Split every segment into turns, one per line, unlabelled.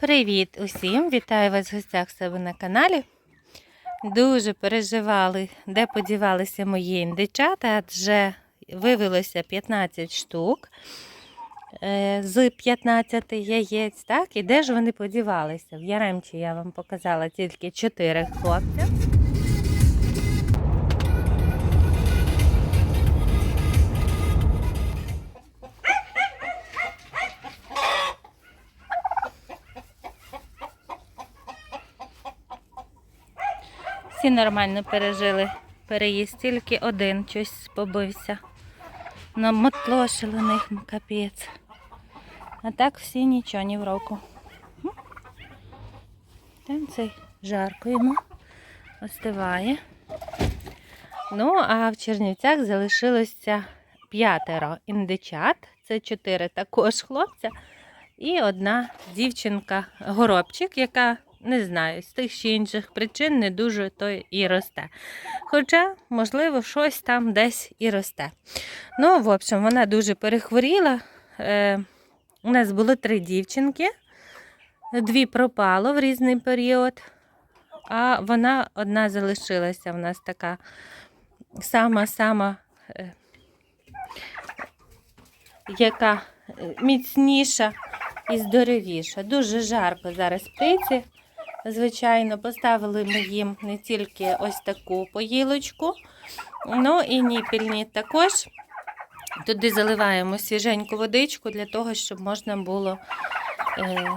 Привіт усім! Вітаю вас в гостях себе на каналі. Дуже переживали, де подівалися мої індичата, адже вивелося 15 штук е, з 15 яєць. Так? І де ж вони подівалися? В Яремчі я вам показала тільки 4 хлопця. Всі нормально пережили переїзд, тільки один щось побився. Намотлошили них капець. А так всі нічого, ні в року. Там цей жарко йому остиває. Ну, а в Чернівцях залишилося п'ятеро індичат. Це чотири також хлопця. І одна дівчинка-горобчик, яка не знаю, з тих чи інших причин не дуже то і росте. Хоча, можливо, щось там десь і росте. Ну, в общем, вона дуже перехворіла. Е, у нас було три дівчинки, дві пропало в різний період, а вона одна залишилася. У нас така сама-сама, е, яка е, міцніша і здоровіша. Дуже жарко зараз птиці. Звичайно, поставили ми їм не тільки ось таку поїлочку, ну і ніпільні також. Туди заливаємо свіженьку водичку для того, щоб можна було, е,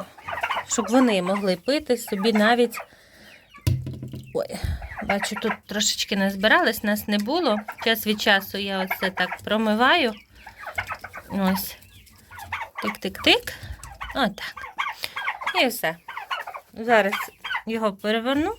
щоб вони могли пити собі навіть. Ой, бачу, тут трошечки не збирались, нас не було. Час від часу я оце так промиваю. Ось. Тик-тик-тик. Отак. І все. Зараз його переверну.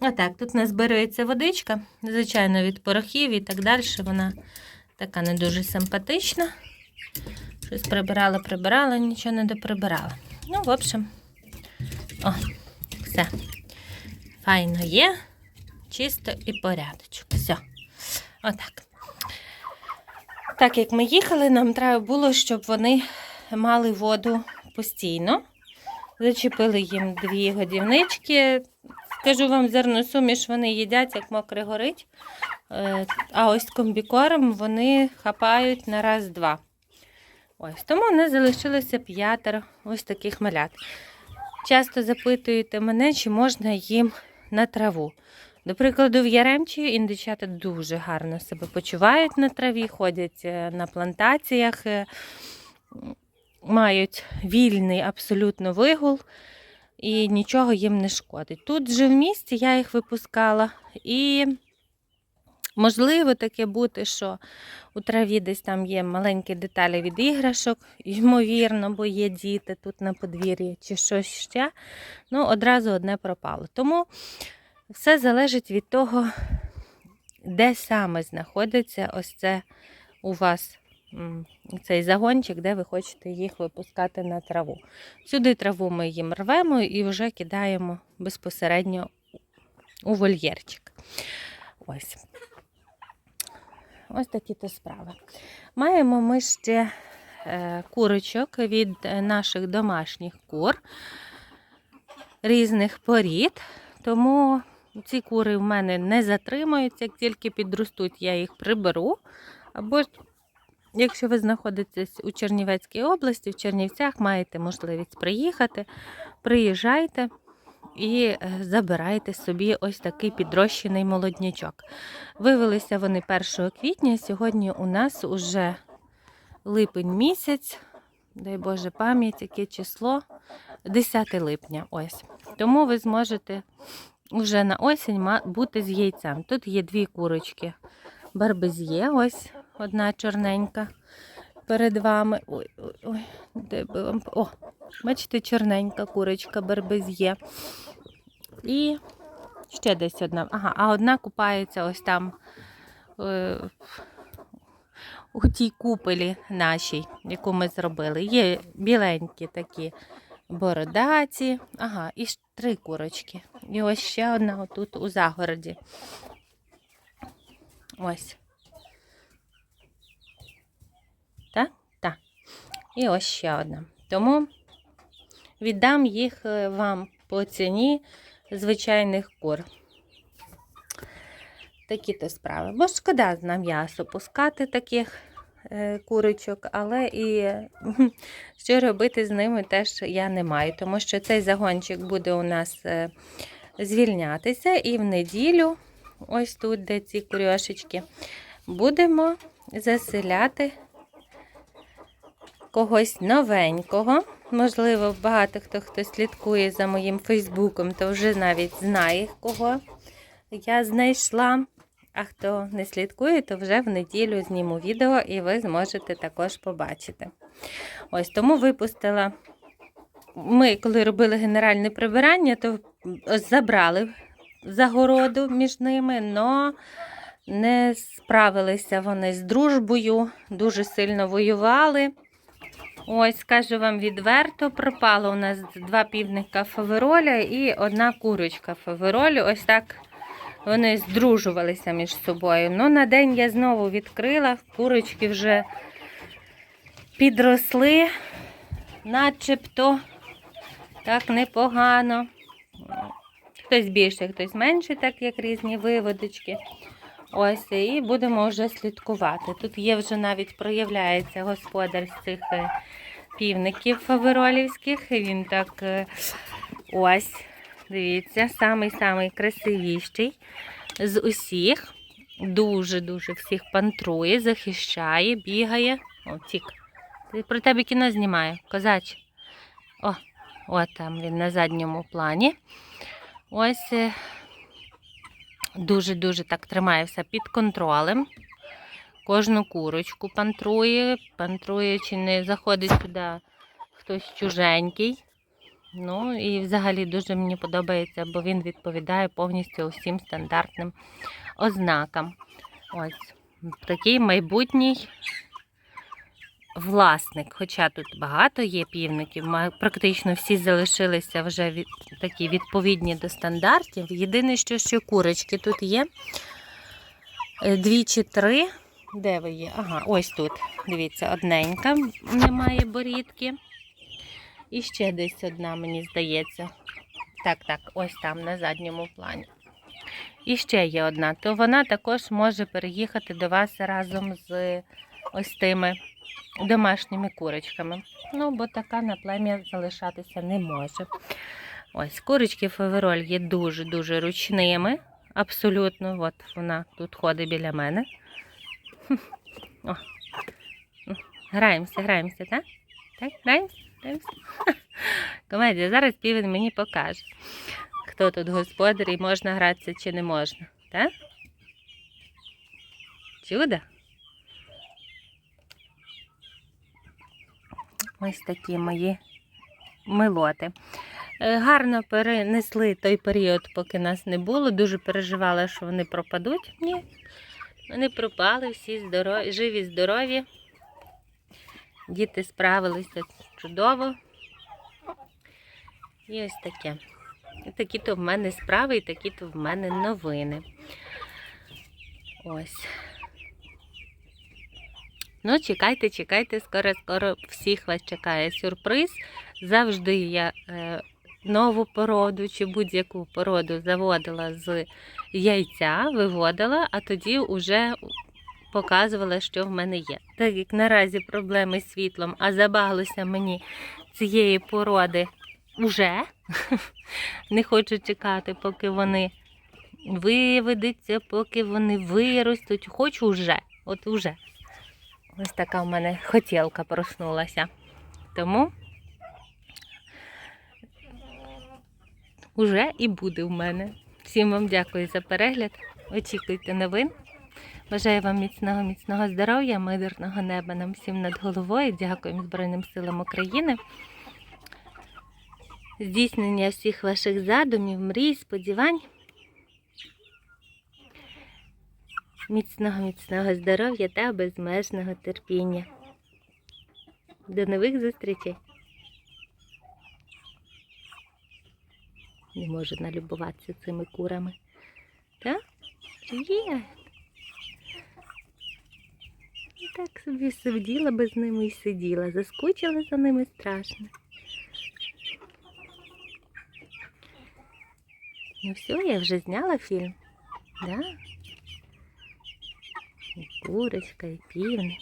Отак, тут не збирається водичка, звичайно, від порохів і так далі. Вона така не дуже симпатична. Щось прибирала, прибирала, нічого не доприбирала. Ну, в общем, о, все. Файно є, чисто і порядочок. Все. Отак. Так як ми їхали, нам треба було, щоб вони мали воду постійно. Зачепили їм дві годівнички. Скажу вам, зерносуміш вони їдять, як мокре горить. Е, А ось комбікорм вони хапають на раз-два. Ось, тому не залишилося п'ятеро ось таких малят. Часто запитуєте мене, чи можна їм на траву. До прикладу, в Яремчі індичата дуже гарно себе почувають на траві, ходять е, на плантаціях, е, мають вільний абсолютно вигул і нічого їм не шкодить. Тут же в місті я їх випускала і. Можливо, таке бути, що у траві десь там є маленькі деталі від іграшок, ймовірно, бо є діти тут на подвір'ї чи щось ще. Ну, одразу одне пропало. Тому все залежить від того, де саме знаходиться ось це у вас цей загончик, де ви хочете їх випускати на траву. Сюди траву ми їм рвемо і вже кидаємо безпосередньо у вольєрчик. Ось. Ось такі то справи. Маємо ми ще е, курочок від е, наших домашніх кур різних порід. Тому ці кури в мене не затримуються. Як тільки підростуть, я їх приберу. Або якщо ви знаходитесь у Чернівецькій області, в Чернівцях маєте можливість приїхати, приїжджайте і е, забирайте собі ось такий підрощений молоднячок. Вивелися вони 1 квітня. Сьогодні у нас уже липень місяць. Дай Боже пам'ять, яке число 10 липня. Ось. Тому ви зможете вже на осінь ма- бути з яйцем. Тут є дві курочки. Барбез'є, ось одна чорненька перед вами. Ой, ой, ой, де би вам. О, бачите, чорненька курочка барбез'є. І ще десь одна. Ага, а одна купається ось там е, у тій купелі нашій, яку ми зробили. Є біленькі такі бородаті. Ага, і три курочки. І ось ще одна отут у загороді. Ось. Так? Так. І ось ще одна. Тому віддам їх е, вам по ціні звичайних кур. Такі то справи. Бо шкода на м'ясо пускати таких курочок, але і що робити з ними теж я не маю, тому що цей загончик буде у нас е, звільнятися і в неділю, ось тут, де ці курьошечки, будемо заселяти когось новенького. Можливо, багато хто хто слідкує за моїм Фейсбуком, то вже навіть знає, кого я знайшла. А хто не слідкує, то вже в неділю зніму відео і ви зможете також побачити. Ось тому випустила. Ми, коли робили генеральне прибирання, то забрали загороду між ними, але не справилися вони з дружбою, дуже сильно воювали. Ось, скажу вам відверто, пропало у нас два півника фавероля і одна курочка фаверолю. Ось так вони здружувалися між собою. Ну, на день я знову відкрила, курочки вже підросли, начебто так непогано. Хтось більше, хтось менше, так як різні виводочки. Ось, і будемо вже слідкувати. Тут є вже навіть проявляється господар з цих е, півників фаверолівських. Він так е, ось, дивіться, самий-самий красивіший з усіх. Дуже-дуже всіх пантрує, захищає, бігає. О, тік. Про тебе кіно знімає, козач. О, от там він на задньому плані. Ось е, дуже-дуже так тримає все під контролем. Кожну курочку пантрує, пантрує, чи не заходить сюди хтось чуженький. Ну і взагалі дуже мені подобається, бо він відповідає повністю усім стандартним ознакам. Ось такий майбутній власник. Хоча тут багато є півників, практично всі залишилися вже від, такі відповідні до стандартів. Єдине, що ще курочки тут є. Е, Дві чи три. Де ви є? Ага, ось тут. Дивіться, одненька, немає борідки. І ще десь одна, мені здається. Так, так, ось там на задньому плані. І ще є одна. То вона також може переїхати до вас разом з ось тими домашніми курочками. Ну, бо така на плем'я залишатися не може. Ось, курочки фавероль є дуже-дуже ручними. Абсолютно, от вона тут ходить біля мене. Граємося, граємося, так? Так, граємося? Комедія, зараз півень мені покаже, хто тут господар і можна гратися чи не можна. Так? Чудо? Ось такі мої милоти. Е, Гарно перенесли той період, поки нас не було. Дуже переживала, що вони пропадуть. Ні. Вони пропали, всі здорові, живі, здорові. Діти справилися чудово. І ось таке. І такі то в мене справи, і такі то в мене новини. Ось. Ну, чекайте, чекайте, скоро, скоро всіх вас чекає сюрприз. Завжди я е, нову породу чи будь-яку породу заводила з яйця, виводила, а тоді вже показувала, що в мене є. Так як наразі проблеми з світлом, а забаглося мені цієї породи уже, не хочу чекати, поки вони виведуться, поки вони виростуть. Хочу вже, от уже. Ось така в мене хотілка проснулася. Тому уже і буде в мене. Всім вам дякую за перегляд. Очікуйте новин. Бажаю вам міцного, міцного здоров'я, мирного неба нам всім над головою. Дякуємо Збройним силам України. Здійснення всіх ваших задумів, мрій, сподівань. Міцного, міцного здоров'я та безмежного терпіння. До нових зустрічей! не можу налюбуватися цими курами. Так? Привіт! І Так собі сиділа би з ними і сиділа. Заскучила за ними страшно. Ну все, я вже зняла фільм. Да? І курочка, і півник.